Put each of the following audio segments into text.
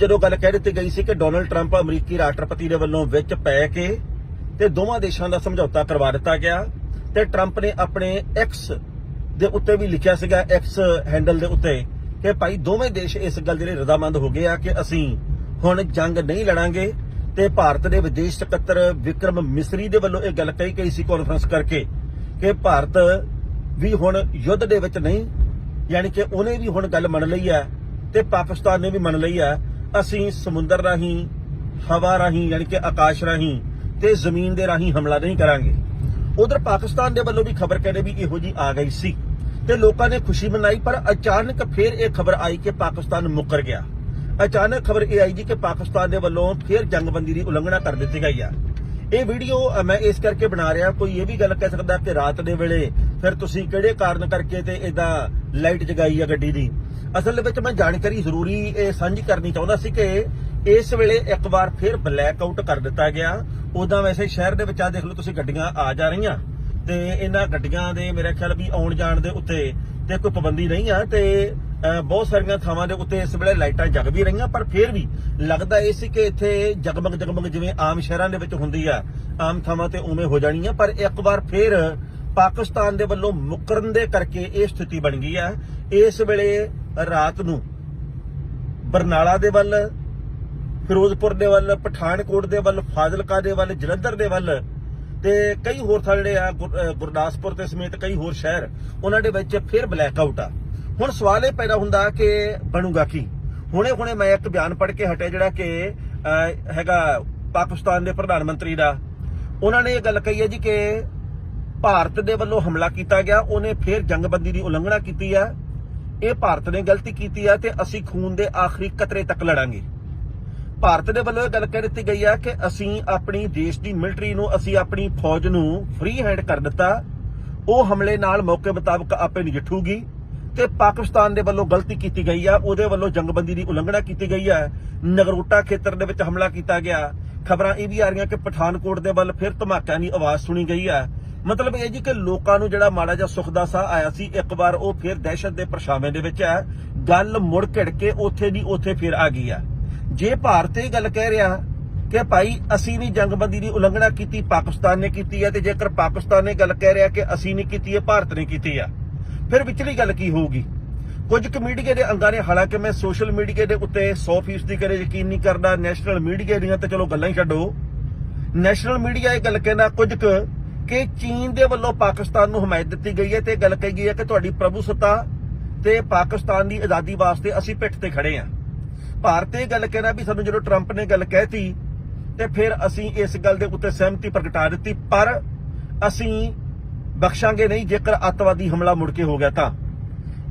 ਜਦੋਂ ਗੱਲ ਕਹਿ ਦਿੱਤੀ ਗਈ ਸੀ ਕਿ ਡੋਨਲਡ ਟਰੰਪ ਅਮਰੀਕੀ ਰਾਸ਼ਟਰਪਤੀ ਦੇ ਵੱਲੋਂ ਵਿੱਚ ਪੈ ਕੇ ਤੇ ਦੋਵਾਂ ਦੇਸ਼ਾਂ ਦਾ ਸਮਝੌਤਾ ਕਰਵਾ ਦਿੱਤਾ ਗਿਆ ਤੇ ਟਰੰਪ ਨੇ ਆਪਣੇ ਐਕਸ ਦੇ ਉੱਤੇ ਵੀ ਲਿਖਿਆ ਸੀਗਾ ਐਕਸ ਹੈਂਡਲ ਦੇ ਉੱਤੇ ਕਿ ਭਾਈ ਦੋਵੇਂ ਦੇਸ਼ ਇਸ ਗੱਲ ਦੇ ਲਈ ਰਜ਼ਾਮੰਦ ਹੋ ਗਏ ਆ ਕਿ ਅਸੀਂ ਹੁਣ ਜੰਗ ਨਹੀਂ ਲੜਾਂਗੇ ਤੇ ਭਾਰਤ ਦੇ ਵਿਦੇਸ਼ ਸਕੱਤਰ ਵਿਕਰਮ ਮਿਸਰੀ ਦੇ ਵੱਲੋਂ ਇਹ ਗੱਲ ਕਹੀ ਗਈ ਸੀ ਕਾਨਫਰੰਸ ਕਰਕੇ ਕਿ ਭਾਰਤ ਵੀ ਹੁਣ ਯੁੱਧ ਦੇ ਵਿੱਚ ਨਹੀਂ, ਯਾਨੀ ਕਿ ਉਹਨੇ ਵੀ ਹੁਣ ਗੱਲ ਮੰਨ ਲਈ ਹੈ ਤੇ ਪਾਕਿਸਤਾਨ ਨੇ ਵੀ ਮੰਨ ਲਈ ਹੈ ਅਸੀਂ ਸਮੁੰਦਰ ਰਾਹੀਂ, ਹਵਾ ਰਾਹੀਂ, ਯਾਨੀ ਕਿ ਆਕਾਸ਼ ਰਾਹੀਂ ਤੇ ਜ਼ਮੀਨ ਦੇ ਰਾਹੀਂ ਹਮਲਾ ਨਹੀਂ ਕਰਾਂਗੇ। ਉਧਰ ਪਾਕਿਸਤਾਨ ਦੇ ਵੱਲੋਂ ਵੀ ਖਬਰ ਕਹਿੰਦੇ ਵੀ ਇਹੋ ਜੀ ਆ ਗਈ ਸੀ ਤੇ ਲੋਕਾਂ ਨੇ ਖੁਸ਼ੀ ਮਨਾਈ, ਪਰ ਅਚਾਨਕ ਫਿਰ ਇਹ ਖਬਰ ਆਈ ਕਿ ਪਾਕਿਸਤਾਨ ਮੁੱਕਰ ਗਿਆ। ਅਚਾਨਕ ਖਬਰ ਇਹ ਆਈ ਜੀ ਕਿ ਪਾਕਿਸਤਾਨ ਦੇ ਵੱਲੋਂ ਫਿਰ ਜੰਗਬੰਦੀ ਦੀ ਉਲੰਘਣਾ ਕਰ ਦਿੱਤੀ ਗਈ ਆ। ਇਹ ਵੀਡੀਓ ਮੈਂ ਇਸ ਕਰਕੇ ਬਣਾ ਰਿਹਾ, ਕੋਈ ਇਹ ਵੀ ਗੱਲ ਕਹਿ ਸਕਦਾ ਕਿ ਰਾਤ ਦੇ ਵੇਲੇ ਫਿਰ ਤੁਸੀਂ ਕਿਹੜੇ ਕਾਰਨ ਕਰਕੇ ਤੇ ਇਦਾਂ ਲਾਈਟ ਜਗਾਈ ਆ ਗੱਡੀ ਦੀ? ਅਸਲ ਦੇ ਵਿੱਚ ਮੈਂ ਜਾਣਕਾਰੀ ਜ਼ਰੂਰੀ, ਇਹ ਸਾਂਝੀ ਕਰਨੀ ਚਾਹੁੰਦਾ ਸੀ ਕਿ ਇਸ ਵੇਲੇ ਇੱਕ ਵਾਰ ਫਿਰ ਬਲੈਕ ਆਊਟ ਕਰ ਦਿੱਤਾ ਗਿਆ। ਉਦਾਂ ਵੈਸੇ ਸ਼ਹਿਰ ਦੇ ਵਿੱਚ ਆ ਦੇਖ ਲਓ, ਤੁਸੀਂ ਗੱਡੀਆਂ ਆ ਜਾ ਰਹੀਆਂ। ਤੇ ਇਹਨਾਂ ਗੱਡੀਆਂ ਦੇ ਮੇਰੇ ਖਿਆਲ ਵੀ ਆਉਣ ਜਾਣ ਦੇ ਉੱਤੇ ਤੇ ਕੋਈ ਪਾਬੰਦੀ ਨਹੀਂ ਆ ਤੇ ਬਹੁਤ ਸਾਰੀਆਂ ਥਾਵਾਂ ਦੇ ਉੱਤੇ ਇਸ ਵੇਲੇ ਲਾਈਟਾਂ ਜਗ ਵੀ ਰਹੀਆਂ, ਪਰ ਫਿਰ ਵੀ ਲੱਗਦਾ ਇਹ ਸੀ ਕਿ ਇੱਥੇ ਜਗਮਗ ਜਗਮਗ ਜਿਵੇਂ ਆਮ ਸ਼ਹਿਰਾਂ ਦੇ ਵਿੱਚ ਹੁੰਦੀ ਆ, ਆਮ ਥਾਵਾਂ ਤੇ ਉਵੇਂ ਹੋ ਜਾਣੀ ਆ ਪਰ ਇੱਕ ਵਾਰ ਫਿਰ ਪਾਕਿਸਤਾਨ ਦੇ ਵੱਲੋਂ ਮੁਕਰਨ ਦੇ ਕਰਕੇ ਇਹ ਸਥਿਤੀ ਬਣ ਗਈ ਆ। ਇਸ ਵੇਲੇ ਰਾਤ ਨੂੰ ਬਰਨਾਲਾ ਦੇ ਵੱਲ, ਫਿਰੋਜ਼ਪੁਰ ਦੇ ਵੱਲ, ਪਠਾਨਕੋਟ ਦੇ ਵੱਲ, ਫਾਜ਼ਿਲਕਾ ਦੇ ਵੱਲ, ਜਲੰਧਰ ਦੇ ਵੱਲ ਤੇ ਕਈ ਹੋਰ ਥਾਂ ਜਿਹੜੇ ਆ, ਗੁਰ- ਗੁਰਦਾਸਪੁਰ ਤੇ ਸਮੇਤ ਕਈ ਹੋਰ ਸ਼ਹਿਰ, ਉਹਨਾਂ ਦੇ ਵਿੱਚ ਫਿਰ ਬਲੈਕ ਆਊਟ ਆ। ਹੁਣ ਸਵਾਲ ਇਹ ਪੈਦਾ ਹੁੰਦਾ ਕਿ ਬਣੂਗਾ ਕੀ? ਹੁਣੇ ਹੁਣੇ ਮੈਂ ਇੱਕ ਬਿਆਨ ਪੜ੍ਹ ਕੇ ਹਟਿਆ ਜਿਹੜਾ ਕਿ ਹੈਗਾ ਪਾਕਿਸਤਾਨ ਦੇ ਪ੍ਰਧਾਨ ਮੰਤਰੀ ਦਾ। ਉਹਨਾਂ ਨੇ ਇਹ ਗੱਲ ਕਹੀ ਹੈ ਜੀ ਕਿ ਭਾਰਤ ਦੇ ਵੱਲੋਂ ਹਮਲਾ ਕੀਤਾ ਗਿਆ, ਉਹਨੇ ਫਿਰ ਜੰਗਬੰਦੀ ਦੀ ਉਲੰਘਣਾ ਕੀਤੀ ਆ। ਇਹ ਭਾਰਤ ਨੇ ਗਲਤੀ ਕੀਤੀ ਹੈ ਤੇ ਅਸੀਂ ਖੂਨ ਦੇ ਆਖਰੀ ਕਤਰੇ ਤੱਕ ਲੜਾਂਗੇ। ਭਾਰਤ ਦੇ ਵੱਲੋਂ ਇਹ ਗੱਲ ਕਹਿ ਦਿੱਤੀ ਗਈ ਹੈ ਕਿ ਅਸੀਂ ਆਪਣੀ ਦੇਸ਼ ਦੀ ਮਿਲਟਰੀ ਨੂੰ, ਅਸੀਂ ਆਪਣੀ ਫੌਜ ਨੂੰ ਫ੍ਰੀ ਹੈਂਡ ਕਰ ਦਿੱਤਾ। ਉਹ ਹਮਲੇ ਨਾਲ ਮੌਕੇ ਮੁਤਾਬਕ ਆਪੇ ਨਜਿੱਠੂਗੀ ਤੇ ਪਾਕਿਸਤਾਨ ਦੇ ਵੱਲੋਂ ਗਲਤੀ ਕੀਤੀ ਗਈ ਆ ਉਹਦੇ ਵੱਲੋਂ ਜੰਗਬੰਦੀ ਦੀ ਉਲੰਘਣਾ ਕੀਤੀ ਗਈ ਆ ਨਗਰੋਟਾ ਖੇਤਰ ਦੇ ਵਿੱਚ ਹਮਲਾ ਕੀਤਾ ਗਿਆ। ਖਬਰਾਂ ਇਹ ਵੀ ਆ ਰਹੀਆਂ ਕਿ ਪਠਾਨਕੋਟ ਦੇ ਵੱਲ ਫਿਰ ਧਮਾਕਿਆਂ ਦੀ ਆਵਾਜ਼ ਸੁਣੀ ਗਈ ਆ ਮਤਲਬ ਇਹ ਜੀ ਕਿ ਲੋਕਾਂ ਨੂੰ ਜਿਹੜਾ ਮਾੜਾ ਜਿਹਾ ਸੁੱਖ ਦਾ ਸਾਹ ਆਇਆ ਸੀ, ਇੱਕ ਵਾਰ ਉਹ ਫਿਰ ਦਹਿਸ਼ਤ ਦੇ ਪਰਛਾਵੇਂ ਦੇ ਵਿੱਚ ਹੈ। ਗੱਲ ਮੁੜ ਘੜ ਕੇ ਉੱਥੇ ਦੀ ਉੱਥੇ ਫਿਰ ਆ ਗਈ ਆ ਜੇ ਭਾਰਤ ਇਹ ਗੱਲ ਕਹਿ ਰਿਹਾ ਕਿ ਭਾਈ ਅਸੀਂ ਵੀ ਜੰਗਬੰਦੀ ਦੀ ਉਲੰਘਣਾ ਕੀਤੀ, ਪਾਕਿਸਤਾਨ ਨੇ ਕੀਤੀ ਹੈ ਤੇ ਜੇਕਰ ਪਾਕਿਸਤਾਨ ਨੇ ਗੱਲ ਕਹਿ ਰਿਹਾ ਕਿ ਅਸੀਂ ਨਹੀਂ ਕੀਤੀ ਹੈ, ਭਾਰਤ ਨੇ ਕੀਤੀ ਆ ਫਿਰ ਵਿਚਲੀ ਗੱਲ ਕੀ ਹੋਊਗੀ? ਕੁਝ ਕੁ ਮੀਡੀਆ ਦੇ ਅੰਗਾਂ ਨੇ, ਹਾਲਾਂਕਿ ਮੈਂ ਸੋਸ਼ਲ ਮੀਡੀਆ ਦੇ ਉੱਤੇ 100% ਦੀ ਕਰੇ ਯਕੀਨ ਨਹੀਂ ਕਰਦਾ, ਨੈਸ਼ਨਲ ਮੀਡੀਆ ਦੀਆਂ ਤਾਂ ਚਲੋ ਗੱਲਾਂ ਹੀ ਛੱਡੋ। ਨੈਸ਼ਨਲ ਮੀਡੀਆ ਇਹ ਗੱਲ ਕਹਿੰਦਾ ਕੁਝ ਕੁ ਕਿ ਚੀਨ ਦੇ ਵੱਲੋਂ ਪਾਕਿਸਤਾਨ ਨੂੰ ਹਮਾਇਤ ਦਿੱਤੀ ਗਈ ਹੈ ਤੇ ਇਹ ਗੱਲ ਕਹੀ ਗਈ ਹੈ ਕਿ ਤੁਹਾਡੀ ਪ੍ਰਭੂਸੱਤਾ ਤੇ ਪਾਕਿਸਤਾਨ ਦੀ ਆਜ਼ਾਦੀ ਵਾਸਤੇ ਅਸੀਂ ਪਿੱਠ ਤੇ ਖੜੇ ਹਾਂ। ਭਾਰਤ ਇਹ ਗੱਲ ਕਹਿਣਾ ਵੀ ਸਾਨੂੰ ਜਦੋਂ ਟਰੰਪ ਨੇ ਗੱਲ ਕਹਿਤੀ ਤੇ ਫਿਰ ਅਸੀਂ ਇਸ ਗੱਲ ਦੇ ਉੱਤੇ ਸਹਿਮਤੀ ਪ੍ਰਗਟਾ ਦਿੱਤੀ, ਪਰ ਅਸੀਂ ਬਖਸ਼ਾਂਗੇ ਨਹੀਂ, ਜੇਕਰ ਅੱਤਵਾਦੀ ਹਮਲਾ ਮੁੜ ਕੇ ਹੋ ਗਿਆ ਤਾਂ।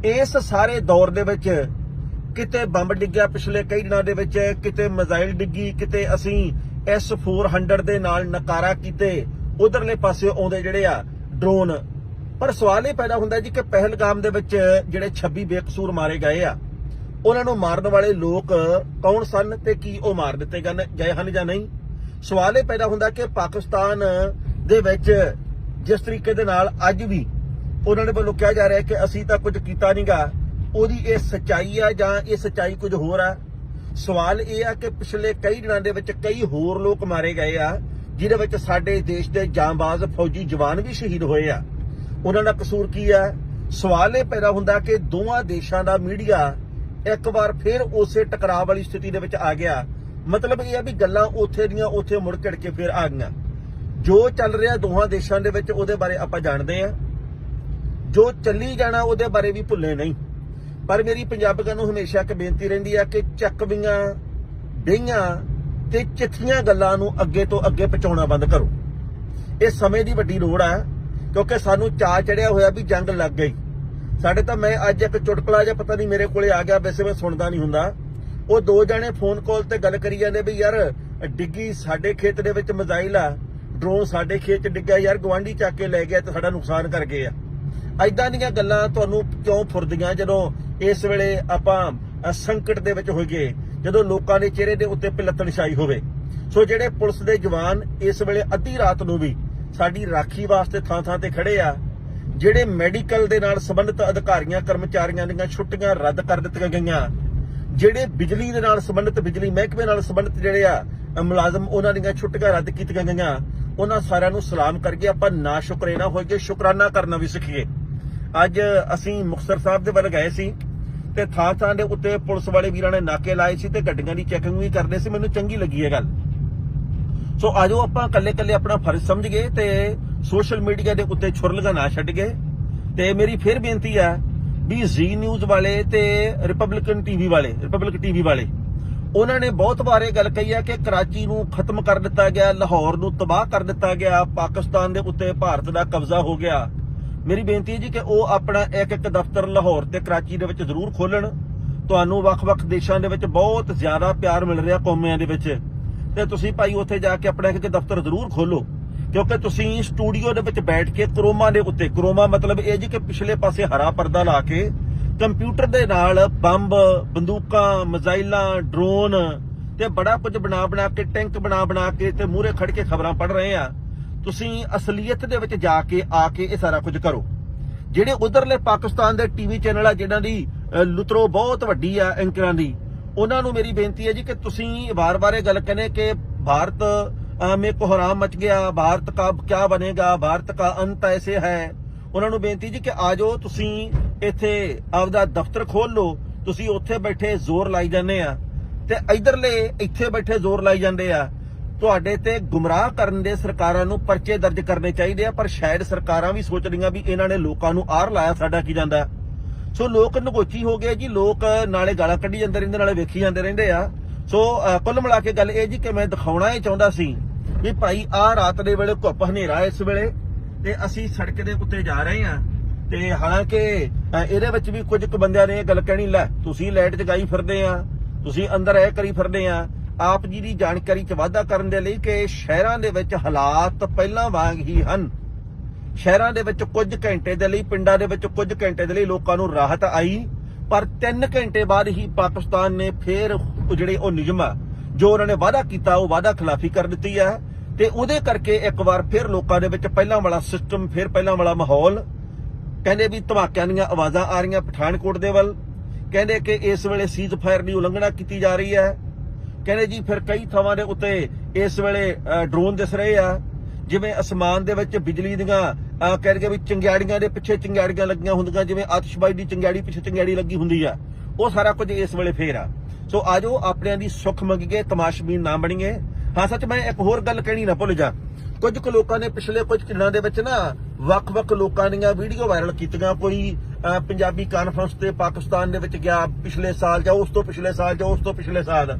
ਇਸ ਸਾਰੇ ਦੌਰ ਦੇ ਵਿੱਚ ਕਿਤੇ ਬੰਬ ਡਿੱਗਿਆ ਪਿਛਲੇ ਕਈ ਦਿਨਾਂ ਦੇ ਵਿੱਚ, ਕਿਤੇ ਮਿਜ਼ਾਈਲ ਡਿੱਗੀ, ਕਿਤੇ ਅਸੀਂ S400 ਦੇ ਨਾਲ ਨਕਾਰਾ ਕੀਤੇ ਉਧਰਲੇ ਪਾਸੇ ਆਉਂਦੇ ਜਿਹੜੇ ਆ ਡਰੋਨ ਪਰ ਸਵਾਲ ਇਹ ਪੈਦਾ ਹੁੰਦਾ ਜੀ ਕਿ ਪਹਿਲਗਾਮ ਦੇ ਵਿੱਚ ਜਿਹੜੇ 26 ਬੇਕਸੂਰ ਮਾਰੇ ਗਏ ਆ, ਉਹਨਾਂ ਨੂੰ ਮਾਰਨ ਵਾਲੇ ਲੋਕ ਕੌਣ ਸਨ ਤੇ ਕੀ ਉਹ ਮਾਰ ਦਿੱਤੇ ਗਏ ਹਨ ਜਾਂ ਨਹੀਂ? ਸਵਾਲ ਇਹ ਪੈਦਾ ਹੁੰਦਾ ਕਿ ਪਾਕਿਸਤਾਨ ਦੇ ਵਿੱਚ ਜਿਸ ਤਰੀਕੇ ਦੇ ਨਾਲ ਅੱਜ ਵੀ ਉਹਨਾਂ ਦੇ ਵੱਲੋਂ ਕਿਹਾ ਜਾ ਰਿਹਾ ਕਿ ਅਸੀਂ ਤਾਂ ਕੁਝ ਕੀਤਾ ਨਹੀਂਗਾ ਉਹਦੀ ਇਹ ਸਚਾਈ ਆ ਜਾਂ ਇਹ ਸਚਾਈ ਕੁਝ ਹੋਰ ਆ? ਸਵਾਲ ਇਹ ਆ ਕਿ ਪਿਛਲੇ ਕਈ ਦਿਨਾਂ ਦੇ ਵਿੱਚ ਕਈ ਹੋਰ ਲੋਕ ਮਾਰੇ ਗਏ ਆ ਜਿਹਦੇ ਵਿੱਚ ਸਾਡੇ ਦੇਸ਼ ਦੇ ਜਾਂਬਾਜ਼ ਫੌਜੀ ਜਵਾਨ ਵੀ ਸ਼ਹੀਦ ਹੋਏ ਆ। ਉਹਨਾਂ ਦਾ ਕਸੂਰ ਕੀ ਹੈ ਸਵਾਲ ਇਹ ਪੈਦਾ ਹੁੰਦਾ ਕਿ ਦੋਵਾਂ ਦੇਸ਼ਾਂ ਦਾ ਮੀਡੀਆ ਇੱਕ ਵਾਰ ਫਿਰ ਉਸੇ ਟਕਰਾਅ ਵਾਲੀ ਸਥਿਤੀ ਦੇ ਵਿੱਚ ਆ ਗਿਆ। ਮਤਲਬ ਇਹ ਆ ਵੀ ਗੱਲਾਂ ਉੱਥੇ ਦੀਆਂ ਉੱਥੇ ਮੁੜ ਘੜ ਕੇ ਫਿਰ ਆ ਗਈਆਂ। ਜੋ ਚੱਲ ਰਿਹਾ ਦੋਹਾਂ ਦੇਸ਼ਾਂ ਦੇ ਵਿੱਚ ਉਹਦੇ ਬਾਰੇ ਆਪਾਂ ਜਾਣਦੇ ਆ। ਜੋ ਚੱਲੀ ਜਾਣਾ ਉਹਦੇ ਬਾਰੇ ਵੀ ਭੁੱਲੇ ਨਹੀਂ। ਪਰ ਮੇਰੀ ਪੰਜਾਬੀਆਂ ਨੂੰ ਹਮੇਸ਼ਾ ਇੱਕ ਬੇਨਤੀ ਰਹਿੰਦੀ ਆ ਕਿ ਚੱਕਵੀਆਂ ਡਈਆਂ ਤੇ ਚਿੱਠੀਆਂ ਗੱਲਾਂ ਨੂੰ ਅੱਗੇ ਤੋਂ ਅੱਗੇ ਪਹੁੰਚਾਉਣਾ ਬੰਦ ਕਰੋ। ਇਹ ਸਮੇਂ ਦੀ ਵੱਡੀ ਲੋੜ ਆ, ਕਿਉਂਕਿ ਸਾਨੂੰ ਚਾਅ ਚੜਿਆ ਹੋਇਆ ਵੀ ਜੰਗ ਲੱਗ ਗਈ। ਸਾਡੇ ਤਾਂ ਮੈਂ ਅੱਜ ਇੱਕ ਚੁਟਕਲਾ ਜਿਹਾ ਪਤਾ ਨਹੀਂ ਮੇਰੇ ਕੋਲੇ ਆ ਗਿਆ, ਵੈਸੇ ਮੈਂ ਸੁਣਦਾ ਨਹੀਂ ਹੁੰਦਾ। ਉਹ ਦੋ ਜਣੇ ਫੋਨ ਕਾਲ ਤੇ ਗੱਲ ਕਰੀ ਜਾਂਦੇ ਵੀ ਯਾਰ, ਡਿੱਗੀ ਸਾਡੇ ਖੇਤ ਦੇ ਵਿੱਚ ਮਜ਼ਾਈਲ ਆ ਡਰੋਨ ਸਾਡੇ ਖੇਤ 'ਚ ਡਿੱਗਿਆ, ਯਾਰ ਗਵਾਂਢੀ ਚੱਕ ਕੇ ਲੈ ਗਿਆ ਤੇ ਸਾਡਾ ਨੁਕਸਾਨ ਕਰ ਗਏ ਆ। ਐਦਾਂ ਦੀਆਂ ਗੱਲਾਂ ਤੁਹਾਨੂੰ ਕਿਉਂ ਫੁਰਦੀਆਂ ਜਦੋਂ ਇਸ ਵੇਲੇ ਆਪਾਂ ਸੰਕਟ ਦੇ ਵਿੱਚ ਹੋਈਏ? ਜਦੋਂ ਲੋਕਾਂ ਦੇ ਚਿਹਰੇ ਦੇ ਉੱਤੇ ਪਿਲਤਣ ਛਾਈ ਹੋਵੇ। ਸੋ ਜਿਹੜੇ ਪੁਲਿਸ ਦੇ ਜਵਾਨ ਇਸ ਵੇਲੇ ਅੱਧੀ ਰਾਤ ਨੂੰ ਵੀ ਸਾਡੀ ਰਾਖੀ ਵਾਸਤੇ ਥਾਂ ਥਾਂ ਤੇ ਖੜੇ ਆ, ਜਿਹੜੇ ਮੈਡੀਕਲ ਦੇ ਨਾਲ ਸੰਬੰਧਿਤ ਅਧਿਕਾਰੀਆਂ, ਕਰਮਚਾਰੀਆਂ ਦੀਆਂ ਛੁੱਟੀਆਂ ਰੱਦ ਕਰ ਦਿੱਤੀਆਂ ਗਈਆਂ, ਜਿਹੜੇ ਬਿਜਲੀ ਦੇ ਨਾਲ ਸੰਬੰਧਿਤ, ਬਿਜਲੀ ਮਹਿਕਮੇ ਨਾਲ ਸੰਬੰਧਿਤ ਜਿਹੜੇ ਆ, ਮੁਲਾਜ਼ਮ ਉਹਨਾਂ ਦੀਆਂ ਛੁੱਟੀਆਂ ਰੱਦ ਕੀਤੀਆਂ ਗਈਆਂ, ਉਹਨਾਂ ਸਾਰਿਆਂ ਨੂੰ ਸਲਾਮ ਕਰਕੇ ਆਪਾਂ ਨਾ ਸ਼ੁਕਰੇ ਨਾ ਹੋਈਏ, ਸ਼ੁਕਰਾਨਾ ਕਰਨਾ ਵੀ ਸਿੱਖੀਏ। ਅੱਜ ਅਸੀਂ ਮੁਕਤਸਰ ਸਾਹਿਬ ਦੇ ਵੱਲ ਗਏ ਸੀ। ਤੇ ਥਾਂ ਥਾਂ ਦੇ ਉੱਤੇ ਪੁਲਿਸ ਵਾਲੇ ਵੀਰਾਂ ਨੇ ਨਾਕੇ ਲਾਏ ਸੀ ਤੇ ਗੱਡੀਆਂ ਦੀ ਚੈਕਿੰਗ ਵੀ ਕਰਦੇ ਸੀ। ਮੈਨੂੰ ਚੰਗੀ ਲੱਗੀ ਇਹ ਗੱਲ। ਸੋ ਆਜੋ ਆਪਾਂ ਕੱਲੇ ਕੱਲੇ ਆਪਣਾ ਫਰਜ਼ ਸਮਝ ਗਏ ਤੇ ਸੋਸ਼ਲ ਮੀਡੀਆ ਦੇ ਉੱਤੇ ਛੁਰਲਗਾ ਨਾ ਛੱਡ ਗਏ। ਤੇ ਮੇਰੀ ਫਿਰ ਬੇਨਤੀ ਹੈ ਵੀ ਜ਼ੀ ਨਿਊਜ਼ ਵਾਲੇ ਤੇ ਰਿਪਬਲਿਕਨ ਟੀਵੀ ਵਾਲੇ ਰਿਪਬਲਿਕ ਟੀਵੀ ਵਾਲੇ, ਉਹਨਾਂ ਨੇ ਬਹੁਤ ਵਾਰ ਇਹ ਗੱਲ ਕਹੀ ਹੈ ਕਿ ਕਰਾਚੀ ਨੂੰ ਖਤਮ ਕਰ ਦਿੱਤਾ ਗਿਆ, ਲਾਹੌਰ ਨੂੰ ਤਬਾਹ ਕਰ ਦਿੱਤਾ ਗਿਆ, ਪਾਕਿਸਤਾਨ ਦੇ ਉੱਤੇ ਭਾਰਤ ਦਾ ਕਬਜ਼ਾ ਹੋ ਗਿਆ। ਮੇਰੀ ਬੇਨਤੀ ਹੈ ਜੀ ਕਿ ਉਹ ਆਪਣਾ ਇੱਕ ਇੱਕ ਦਫ਼ਤਰ ਲਾਹੌਰ ਤੇ ਕਰਾਚੀ ਦੇ ਵਿੱਚ ਜ਼ਰੂਰ ਖੋਲਣ। ਤੁਹਾਨੂੰ ਵੱਖ-ਵੱਖ ਦੇਸ਼ਾਂ ਦੇ ਵਿੱਚ ਬਹੁਤ ਜ਼ਿਆਦਾ ਪਿਆਰ ਮਿਲ ਰਿਹਾ ਕੌਮਿਆਂ ਦੇ ਵਿੱਚ। ਤੇ ਤੁਸੀਂ ਭਾਈ ਉੱਥੇ ਜਾ ਕੇ ਆਪਣਾ ਇੱਕ ਦਫ਼ਤਰ ਜ਼ਰੂਰ ਖੋਲੋ। ਕਿਉਂਕਿ ਤੁਸੀਂ ਸਟੂਡੀਓ ਦੇ ਵਿੱਚ ਬੈਠ ਕੇ ਕਰੋਮਾ ਦੇ ਉੱਤੇ, ਕਰੋਮਾ ਮਤਲਬ ਇਹ ਜੀ ਕਿ ਪਿਛਲੇ ਪਾਸੇ ਹਰਾ ਪਰਦਾ ਲਾ ਕੇ ਕੰਪਿਊਟਰ ਦੇ ਨਾਲ ਬੰਬ, ਬੰਦੂਕਾਂ, ਮਜ਼ਾਈਲਾਂ, ਡਰੋਨ ਤੇ ਬੜਾ ਕੁਝ ਬਣਾ ਬਣਾ ਕੇ, ਟੈਂਕ ਬਣਾ ਬਣਾ ਕੇ ਤੇ ਮੂਹਰੇ ਖੜ ਕੇ ਖਬਰਾਂ ਪੜ ਰਹੇ ਆ। ਤੁਸੀਂ ਅਸਲੀਅਤ ਦੇ ਵਿੱਚ ਜਾ ਕੇ ਆ ਕੇ ਇਹ ਸਾਰਾ ਕੁਝ ਕਰੋ। ਜਿਹੜੇ ਉਧਰਲੇ ਪਾਕਿਸਤਾਨ ਦੇ ਟੀਵੀ ਚੈਨਲ ਆ ਜਿਨ੍ਹਾਂ ਦੀ ਅ, ਲੁਤਰੋ ਬਹੁਤ ਵੱਡੀ ਆ ਐਂਕਰਾਂ ਦੀ ਉਹਨਾਂ ਨੂੰ ਮੇਰੀ ਬੇਨਤੀ ਹੈ ਜੀ ਕਿ ਤੁਸੀਂ ਵਾਰ-ਵਾਰ ਇਹ ਗੱਲ ਕਹਿੰਦੇ ਕਿ ਭਾਰਤ ਮੇ ਕੋ ਹਰਾਮ ਮਚ ਗਿਆ ਭਾਰਤ ਕਾ ਕੀ ਬਣੇਗਾ ਭਾਰਤ ਕਾ ਅੰਤ ਐਸੇ ਹੈ। ਉਹਨਾਂ ਨੂੰ ਬੇਨਤੀ ਜੀ ਕਿ ਆਜੋ ਤੁਸੀਂ ਇੱਥੇ ਆਪਦਾ ਦਫ਼ਤਰ ਖੋਲ ਲਓ ਤੁਸੀਂ ਉੱਥੇ ਬੈਠੇ ਜ਼ੋਰ ਲਾਈ ਜਾਂਦੇ ਆ ਤੇ ਇਧਰਲੇ ਇੱਥੇ ਬੈਠੇ ਜ਼ੋਰ ਲਾਈ ਜਾਂਦੇ ਆ। ਤੁਹਾਡੇ ਤੇ ਗੁੰਮਰਾਹ ਕਰਨ ਦੇ ਸਰਕਾਰਾਂ ਨੂੰ ਪਰਚੇ ਦਰਜ ਕਰਨੇ ਚਾਹੀਦੇ ਆ, ਪਰ ਸ਼ਾਇਦ ਸਰਕਾਰਾਂ ਵੀ ਸੋਚ ਰਹੀਆਂ ਵੀ ਇਹਨਾਂ ਨੇ ਲੋਕਾਂ ਨੂੰ ਆਰ ਲਾਇਆ ਸਾਡਾ ਕੀ ਜਾਂਦਾ। ਸੋ ਲੋਕ ਨਗੋਚੀ ਹੋ ਗਏ ਜੀ, ਲੋਕ ਨਾਲੇ ਗਾਲਾਂ ਕੱਢੀ ਜਾਂਦੇ ਰਹਿੰਦੇ, ਨਾਲੇ ਵੇਖੀ ਜਾਂਦੇ ਰਹਿੰਦੇ ਆ। ਸੋ ਕੁੱਲ ਮਿਲਾ ਕੇ ਗੱਲ ਇਹ ਜੀ ਕਿ ਮੈਂ ਦਿਖਾਉਣਾ ਇਹ ਚਾਹੁੰਦਾ ਸੀ ਵੀ ਭਾਈ ਆਹ ਰਾਤ ਦੇ ਵੇਲੇ ਘੁੱਪ ਹਨੇਰਾ ਇਸ ਵੇਲੇ ਤੇ ਅਸੀਂ ਸੜਕ ਦੇ ਉੱਤੇ ਜਾ ਰਹੇ ਆ ਤੇ ਹਾਲਾਂਕਿ ਇਹਦੇ ਵਿੱਚ ਵੀ ਕੁਝ ਕੁ ਬੰਦਿਆਂ ਨੇ ਇਹ ਗੱਲ ਕਹਿਣੀ, ਲੈ, ਤੁਸੀਂ ਲਾਈਟ ਜਗਾਈ ਫਿਰਦੇ ਆ, ਤੁਸੀਂ ਅੰਦਰ ਇਹ ਕਰੀ ਫਿਰਦੇ ਆ ਆਪ ਜੀ ਦੀ ਜਾਣਕਾਰੀ ਚ ਵਾਧਾ ਕਰਨ ਦੇ ਲਈ ਕਿ ਸ਼ਹਿਰਾਂ ਦੇ ਵਿੱਚ ਹਾਲਾਤ ਪਹਿਲਾਂ ਵਾਂਗ ਹੀ ਹਨ। ਸ਼ਹਿਰਾਂ ਦੇ ਵਿੱਚ ਕੁਝ ਘੰਟੇ ਦੇ ਲਈ, ਪਿੰਡਾਂ ਦੇ ਵਿੱਚ ਕੁਝ ਘੰਟੇ ਦੇ ਲਈ ਲੋਕਾਂ ਨੂੰ ਰਾਹਤ ਆਈ, ਪਰ 3 ਘੰਟੇ ਬਾਅਦ ਹੀ ਪਾਕਿਸਤਾਨ ਨੇ ਫੇਰ ਜਿਹੜੇ ਉਹ ਨਿਯਮ ਆ, ਜੋ ਉਹਨਾਂ ਨੇ ਵਾਅਦਾ ਕੀਤਾ, ਉਹ ਵਾਅਦਾ ਖਿਲਾਫੀ ਕਰ ਦਿੱਤੀ ਹੈ ਤੇ ਉਹਦੇ ਕਰਕੇ ਇੱਕ ਵਾਰ ਫਿਰ ਲੋਕਾਂ ਦੇ ਵਿੱਚ ਪਹਿਲਾਂ ਵਾਲਾ ਸਿਸਟਮ ਫਿਰ ਪਹਿਲਾਂ ਵਾਲਾ ਮਾਹੌਲ, ਕਹਿੰਦੇ ਵੀ ਧਮਾਕਿਆਂ ਦੀਆਂ ਆਵਾਜ਼ਾਂ ਆ ਰਹੀਆਂ ਪਠਾਨਕੋਟ ਦੇ ਵੱਲ, ਕਹਿੰਦੇ ਕਿ ਇਸ ਵੇਲੇ ਸੀਜ਼ ਫਾਇਰ ਦੀ ਉਲੰਘਣਾ ਕੀਤੀ ਜਾ ਰਹੀ ਹੈ। ਕਹਿੰਦੇ ਜੀ, ਫਿਰ ਕਈ ਥਾਵਾਂ ਦੇ ਉੱਤੇ ਇਸ ਵੇਲੇ ਡਰੋਨ ਦਿਸ ਰਹੇ ਆ। ਜਿਵੇਂ ਅਸਮਾਨ ਦੇ ਵਿੱਚ ਬਿਜਲੀ ਦੀਆਂ ਕਹਿ ਕੇ ਵੀ ਚੰਗਿਆੜੀਆਂ ਦੇ ਪਿੱਛੇ ਚੰਗਿਆੜੀਆਂ ਲੱਗੀਆਂ ਹੁੰਦੀਆਂ, ਜਿਵੇਂ ਆਤਿਸ਼ਬਾਜ਼ੀ ਦੀ ਚੰਗਿਆੜੀ ਪਿੱਛੇ ਚੰਗਿਆੜੀ ਲੱਗੀ ਹੁੰਦੀ ਆ। ਉਹ ਸਾਰਾ ਕੁਝ ਇਸ ਵੇਲੇ ਫੇਰ ਆ। ਸੋ ਆਜੋ, ਆਪਣਿਆਂ ਦੀ ਸੁੱਖ ਮੰਗੀਏ ਤਮਾਸ਼ਬੀਨ ਨਾ ਬਣੀਏ। ਹਾਂ, ਸੱਚ ਮੈਂ ਇੱਕ ਹੋਰ ਗੱਲ ਕਹਿਣੀ ਨਾ ਭੁੱਲ ਜਾ। ਕੁਝ ਕੁ ਲੋਕਾਂ ਨੇ ਪਿਛਲੇ ਕੁਝ ਦਿਨਾਂ ਦੇ ਵਿੱਚ ਨਾ ਵੱਖ-ਵੱਖ ਲੋਕਾਂ ਦੀਆਂ ਵੀਡੀਓ ਵਾਇਰਲ ਕੀਤੀਆਂ। ਕੋਈ ਪੰਜਾਬੀ ਕਾਨਫਰੰਸ ਤੇ ਪਾਕਿਸਤਾਨ ਦੇ ਵਿੱਚ ਗਿਆ ਪਿਛਲੇ ਸਾਲ ਜਾਂ ਉਸ ਤੋਂ ਪਿਛਲੇ ਸਾਲ ਜਾਂ ਉਸ ਤੋਂ ਪਿਛਲੇ ਸਾਲ।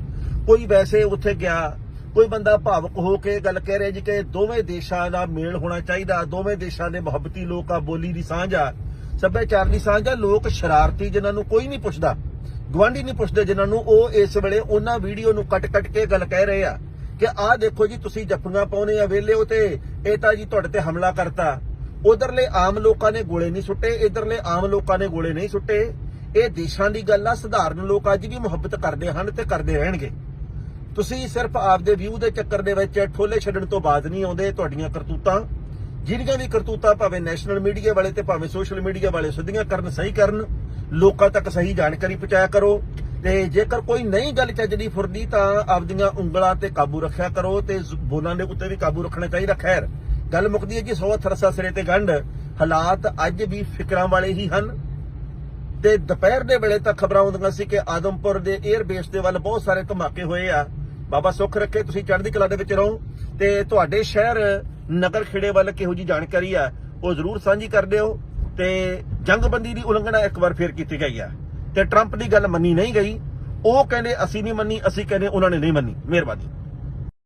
ਕੋਈ ਵੈਸੇ ਉੱਥੇ ਗਿਆ, ਕੋਈ ਬੰਦਾ ਭਾਵਕ ਹੋ ਕੇ ਗੱਲ ਕਹਿ ਰਿਹਾ ਜੀ ਕਿ ਦੋਵੇਂ ਦੇਸ਼ਾਂ ਦਾ ਮੇਲ ਹੋਣਾ ਚਾਹੀਦਾ, ਦੋਵੇਂ ਦੇਸ਼ਾਂ ਦੇ ਮੁਹੱਬਤੀ ਲੋਕ ਆ, ਬੋਲੀ ਦੀ ਸਾਂਝ ਆ, ਸੱਭਿਆਚਾਰ ਦੀ ਸਾਂਝ ਆ, ਲੋਕ ਸ਼ਰਾਰਤੀ ਜਿਨ੍ਹਾਂ ਨੂੰ ਕੋਈ ਨਹੀਂ ਪੁੱਛਦਾ ਗਵਾਂਢੀ ਨਹੀਂ ਪੁੱਛਦੇ ਜਿਨ੍ਹਾਂ ਨੂੰ, ਉਹ ਇਸ ਵੇਲੇ ਉਹਨਾਂ ਵੀਡੀਓ ਨੂੰ ਕੱਟ-ਕੱਟ ਕੇ ਗੱਲ ਕਹਿ ਰਹੇ ਆ ਕਿ ਆਹ ਦੇਖੋ ਜੀ, ਤੁਸੀਂ ਜੱਫੀਆਂ ਪਾਉਨੇ ਆ ਵੇਲੇ ਉਹ ਤੇ ਇਹ ਤਾਂ ਜੀ ਤੁਹਾਡੇ ਤੇ ਹਮਲਾ ਕਰਤਾ। ਉਧਰਲੇ ਆਮ ਲੋਕਾਂ ਨੇ ਗੋਲੇ ਨਹੀਂ ਸੁੱਟੇ, ਇਧਰਲੇ ਆਮ ਲੋਕਾਂ ਨੇ ਗੋਲੇ ਨਹੀਂ ਸੁੱਟੇ। ਇਹ ਦੇਸ਼ਾਂ ਦੀ ਗੱਲ ਆ, ਸਧਾਰਨ ਲੋਕ ਅੱਜ ਵੀ ਮੁਹੱਬਤ ਕਰਦੇ ਹਨ ਤੇ ਕਰਦੇ ਰਹਿਣਗੇ। ਤੁਸੀਂ ਸਿਰਫ ਆਪਦੇ ਵਿਊ ਦੇ ਚੱਕਰ ਦੇ ਵਿੱਚ ਠੋਲੇ ਛੱਡਣ ਤੋਂ ਬਾਅਦ ਨਹੀਂ ਆਉਂਦੇ ਤੁਹਾਡੀਆਂ ਕਰਤੂਤਾਂ। ਜਿਹੜੀਆਂ ਵੀ ਕਰਤੂਤਾਂ ਭਾਵੇਂ ਨੈਸ਼ਨਲ ਮੀਡੀਆ ਵਾਲੇ ਤੇ ਭਾਵੇਂ ਸੋਸ਼ਲ ਮੀਡੀਆ ਵਾਲੇ ਸਿੱਧੀਆਂ ਕਰਨ, ਸਹੀ ਕਰਨ, ਲੋਕਾਂ ਤੱਕ ਸਹੀ ਜਾਣਕਾਰੀ ਪਹੁੰਚਾਇਆ ਕਰੋ। ਤੇ ਜੇਕਰ ਕੋਈ ਨਹੀਂ ਗੱਲ ਚੱਜਦੀ ਫੁਰਦੀ ਤਾਂ ਆਪਦੀਆਂ ਉਂਗਲਾਂ ਤੇ ਕਾਬੂ ਰੱਖਿਆ ਕਰੋ ਤੇ ਬੋਲਾਂ ਦੇ ਉੱਤੇ ਵੀ ਕਾਬੂ ਰੱਖਣਾ ਚਾਹੀਦਾ। ਖੈਰ, ਗੱਲ ਮੁੱਕਦੀ ਹੈ ਜੀ ਸੌ ਥਰਸਾ ਸਿਰੇ ਤੇ ਗੰਢ ਹਾਲਾਤ ਅੱਜ ਵੀ ਫਿਕਰਾਂ ਵਾਲੇ ਹੀ ਹਨ। ਤੇ ਦੁਪਹਿਰ ਦੇ ਵੇਲੇ ਤੱਕ ਖਬਰਾਂ ਆਉਂਦੀਆਂ ਸੀ ਕਿ ਆਦਮਪੁਰ ਦੇ 에ਅਰ ਬੇਸ ਦੇ ਵੱਲ ਬਹੁਤ ਸਾਰੇ ਧਮਾਕੇ ਹੋਏ ਆ। ਬਾਬਾ ਸੁੱਖ ਰੱਖੇ, ਤੁਸੀਂ ਚੜ੍ਹਦੀ ਕਲਾ ਦੇ ਵਿੱਚ ਰਹੋ ਤੇ ਤੁਹਾਡੇ ਸ਼ਹਿਰ ਨਗਰ ਖੇੜੇ ਵੱਲ ਕਿਹੋ ਜੀ ਜਾਣਕਾਰੀ ਆ, ਉਹ ਜ਼ਰੂਰ ਸਾਂਝੀ ਕਰ ਦਿਓ ਤੇ ਜੰਗਬੰਦੀ ਦੀ ਉਲੰਘਣਾ ਇੱਕ ਵਾਰ ਫੇਰ ਕੀਤੀ ਗਈ ਆ। ਤੇ ਟਰੰਪ ਦੀ ਗੱਲ ਮੰਨੀ ਨਹੀਂ ਗਈ, ਉਹ ਕਹਿੰਦੇ ਅਸੀਂ ਨਹੀਂ ਮੰਨੀ, ਅਸੀਂ ਕਹਿੰਦੇ ਉਹਨਾਂ ਨੇ ਨਹੀਂ ਮੰਨੀ। ਮਿਹਰਬਾਨੀ।